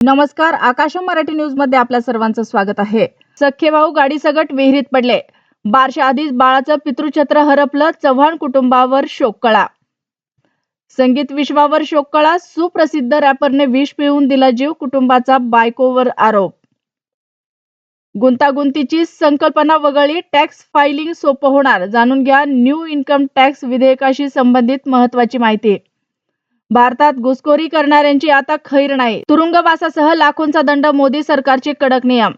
नमस्कार आकाश मराठी न्यूजमध्ये आपल्या सर्वांचं स्वागत आहे. सख्खे भाऊ गाडी सगट विहिरीत पडले. बारशा आधीच बाळाचं पितृछत्र हरपलं चव्हाण कुटुंबावर शोककळा संगीत विश्वावर शोककळा सुप्रसिद्ध रॅपरने विष पिऊन दिला जीव कुटुंबाचा बायकोवर आरोप. गुंतागुंतीची संकल्पना वगळली टॅक्स फायलिंग सोपं होणार. जाणून घ्या न्यू इन्कम टॅक्स विधेयकाशी संबंधित महत्वाची माहिती. भारतात घुसखोरी करणाऱ्यांची आता खैर नाही. तुरुंगवासासह लाखोंचा दंड मोदी सरकारचे कडक नियम.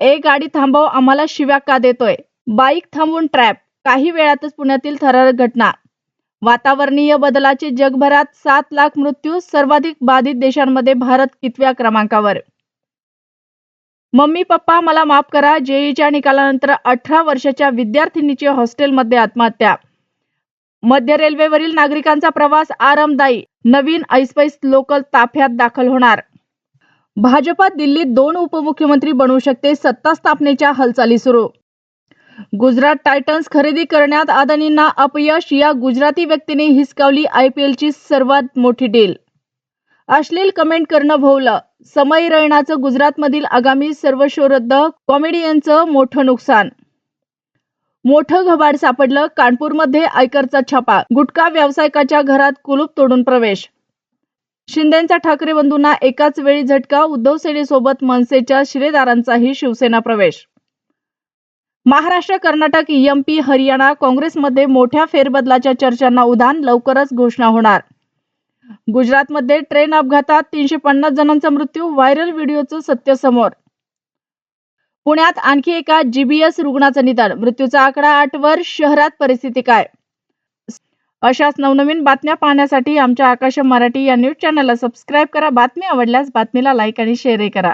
एक गाडी थांबव आम्हाला शिव्या का देतोय? बाईक थांबवून ट्रॅप. काही वेळातच पुण्यातील थरारक घटना. वातावरणीय बदलाचे जगभरात सात लाख मृत्यू सर्वाधिक बाधित देशांमध्ये भारत कितव्या क्रमांकावर? मम्मी पप्पा मला माफ करा जेईच्या निकालानंतर अठरा वर्षाच्या विद्यार्थिनीची हॉस्टेलमध्ये आत्महत्या. मध्य रेल्वेवरील नागरिकांचा प्रवास आरामदायी. नवीन ऐसपैस लोकल ताफ्यात दाखल होणार. भाजपा दिल्लीत दोन उपमुख्यमंत्री बनवू शकते सत्ता स्थापनेच्या हालचाली सुरू. गुजरात टायटन्स खरेदी करण्यात अदानींना अपयश या गुजराती व्यक्तीने हिसकावली आयपीएलची सर्वात मोठी डील. अश्लील कमेंट करणं भोवलं. समय रैनाचं गुजरातमधील आगामी सर्व शो रद्द कॉमेडियनचं मोठं नुकसान. मोठं घबाड सापडलं कानपूरमध्ये आयकरचा छापा. गुटखा व्यावसायिकाच्या घरात कुलूप तोडून प्रवेश. शिंदेचा ठाकरे बंधूंना एकाच वेळी झटका उद्धव सेनेसोबत मनसेच्या शिरेदारांचाही शिवसेना प्रवेश. महाराष्ट्र कर्नाटक एमपी हरियाणा काँग्रेसमध्ये मोठ्या फेरबदलाच्या चर्चांना उधाण लवकरच घोषणा होणार. गुजरातमध्ये ट्रेन अपघातात तीनशे पन्नास जणांचा मृत्यू व्हायरल व्हिडिओचं सत्य समोर. पुण्यात आणखी एका जीबीएस रुग्णाचं निधन. मृत्यूचा आकडा आठ वर शहरात परिस्थिती काय? अशाच नवनवीन बातम्या पाहण्यासाठी आमच्या आकाश मराठी या न्यूज चॅनलला सबस्क्राईब करा. बातमी आवडल्यास बातमीला लाईक आणि शेअरही करा.